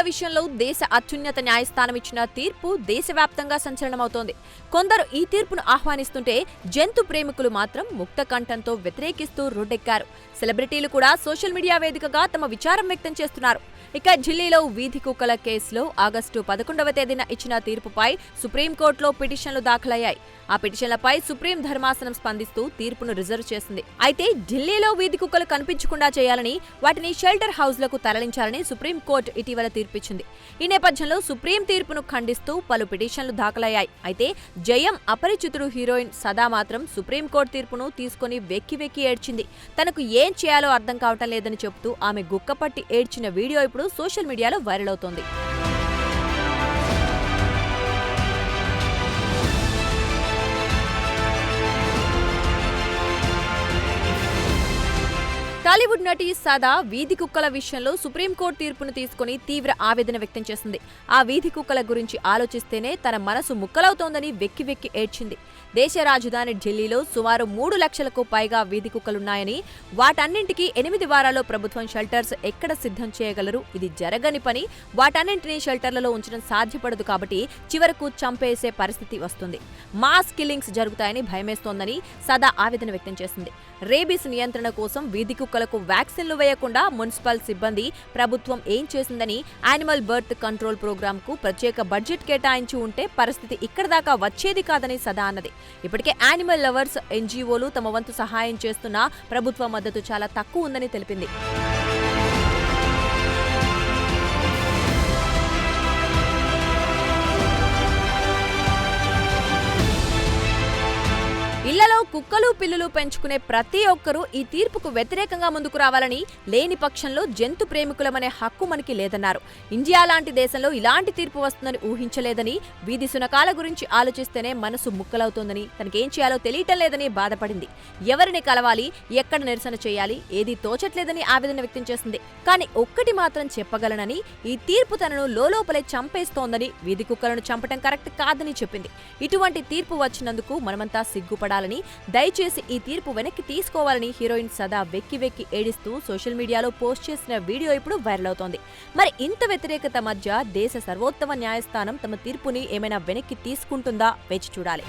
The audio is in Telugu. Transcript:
విషయంలో దేశ అత్యున్నత న్యాయస్థానం ఇచ్చిన తీర్పు దేశవ్యాప్తంగా సంచలనమవుతోంది. కొందరు ఈ తీర్పును ఆహ్వానిస్తుంటే జంతు ప్రేమికులు మాత్రం ముక్త కంఠంతో వ్యతిరేకిస్తూ రోడ్డెక్కారు. సెలబ్రిటీలు కూడా సోషల్ మీడియా వేదికగా తమ విచారం వ్యక్తం చేస్తున్నారు. ఇక ఢిల్లీలో వీధి కుక్కల కేసులో ఆగస్టు పదకొండవ తేదీన ఇచ్చిన తీర్పుపై సుప్రీంకోర్టులో పిటిషన్లు దాఖలయ్యాయి. ఆ పిటిషన్లపై సుప్రీం ధర్మాసనం స్పందిస్తూ తీర్పును రిజర్వ్ చేసింది. అయితే ఢిల్లీలో వీధి కుక్కలు కనిపించకుండా చేయాలని వాటిని షెల్టర్ హౌస్లకు తరలించాలని సుప్రీంకోర్టు ఇటీవల తీర్పిచ్చింది. ఈ నేపథ్యంలో సుప్రీం తీర్పును ఖండిస్తూ పలు పిటిషన్లు దాఖలయ్యాయి. అయితే జయం అపరిచితుడు హీరోయిన్ సదా మాత్రం సుప్రీంకోర్టు తీర్పును తీసుకుని వెక్కి వెక్కి ఏడ్చింది. తనకు ఏం చేయాలో అర్థం కావటం లేదని చెబుతూ ఆమె గుక్కపట్టి ఏడ్చిన వీడియో ఇప్పుడు సోషల్ మీడియాలో వైరల్ అవుతోంది. టాలీవుడ్ నటి సదా వీధి కుక్కల విషయంలో సుప్రీంకోర్టు తీర్పును తీసుకుని తీవ్ర ఆవేదన వ్యక్తం చేసింది. ఆ వీధి కుక్కల గురించి ఆలోచిస్తేనే తన మనసు ముక్కలవుతోందని వెక్కి వెక్కి ఏడ్చింది. దేశ రాజధాని ఢిల్లీలో సుమారు మూడు లక్షలకు పైగా వీధి కుక్కలున్నాయని వాటన్నింటికీ ఎనిమిది వారాల్లో ప్రభుత్వం షెల్టర్స్ ఎక్కడ సిద్ధం చేయగలరు? ఇది జరగని పని. వాటన్నింటినీ షెల్టర్లలో ఉంచడం సాధ్యపడదు కాబట్టి చివరకు చంపేసే పరిస్థితి వస్తుంది. మాస్ కిల్లింగ్స్ జరుగుతాయని భయమేస్తోందని సదా ఆవేదన వ్యక్తం చేసింది. రేబీస్ నియంత్రణ కోసం వీధి కుక్క కుక్కలకు వ్యాక్సిన్లు వేయకుండా మున్సిపల్ సిబ్బంది ప్రభుత్వం ఏం చేసిందని యానిమల్ బర్త్ కంట్రోల్ ప్రోగ్రామ్కు ప్రత్యేక బడ్జెట్ కేటాయించి ఉంటే పరిస్థితి ఇక్కడ దాకా వచ్చేది కాదని సదా అన్నది. ఇప్పటికే యానిమల్ లవర్స్ ఎన్జీఓలు తమ వంతు సహాయం చేస్తున్నా ప్రభుత్వ మద్దతు చాలా తక్కువ ఉందని తెలిపింది. ఇళ్ళలో కుక్కలు పిల్లులు పెంచుకునే ప్రతి ఒక్కరూ ఈ తీర్పుకు వ్యతిరేకంగా ముందుకు రావాలని లేని పక్షంలో జంతు ప్రేమికులమనే హక్కు మనకి లేదన్నారు. ఇండియా లాంటి దేశంలో ఇలాంటి తీర్పు వస్తుందని ఊహించలేదని వీధి సునకాల గురించి ఆలోచిస్తేనే మనసు ముక్కలవుతోందని తనకేం చేయాలో తెలియటం లేదని బాధపడింది. ఎవరిని కలవాలి ఎక్కడ నిరసన చేయాలి ఏది తోచట్లేదని ఆవేదన వ్యక్తం చేసింది. కానీ ఒక్కటి మాత్రం చెప్పగలనని ఈ తీర్పు తనను లోపలే చంపేస్తోందని వీధి కుక్కలను చంపటం కరెక్ట్ కాదని చెప్పింది. ఇటువంటి తీర్పు వచ్చినందుకు మనమంతా సిగ్గుపడాలి? సిగ్గుపడాలని దయచేసి ఈ తీర్పు వెనక్కి తీసుకోవాలని హీరోయిన్ సదా వెక్కి వెక్కి ఏడిస్తూ సోషల్ మీడియాలో పోస్ట్ చేసిన వీడియో ఇప్పుడు వైరల్ అవుతోంది. మరి ఇంత వ్యతిరేకత మధ్య దేశ సర్వోత్తమ న్యాయస్థానం తమ తీర్పుని ఏమైనా వెనక్కి తీసుకుంటుందా? వేచి చూడాలి.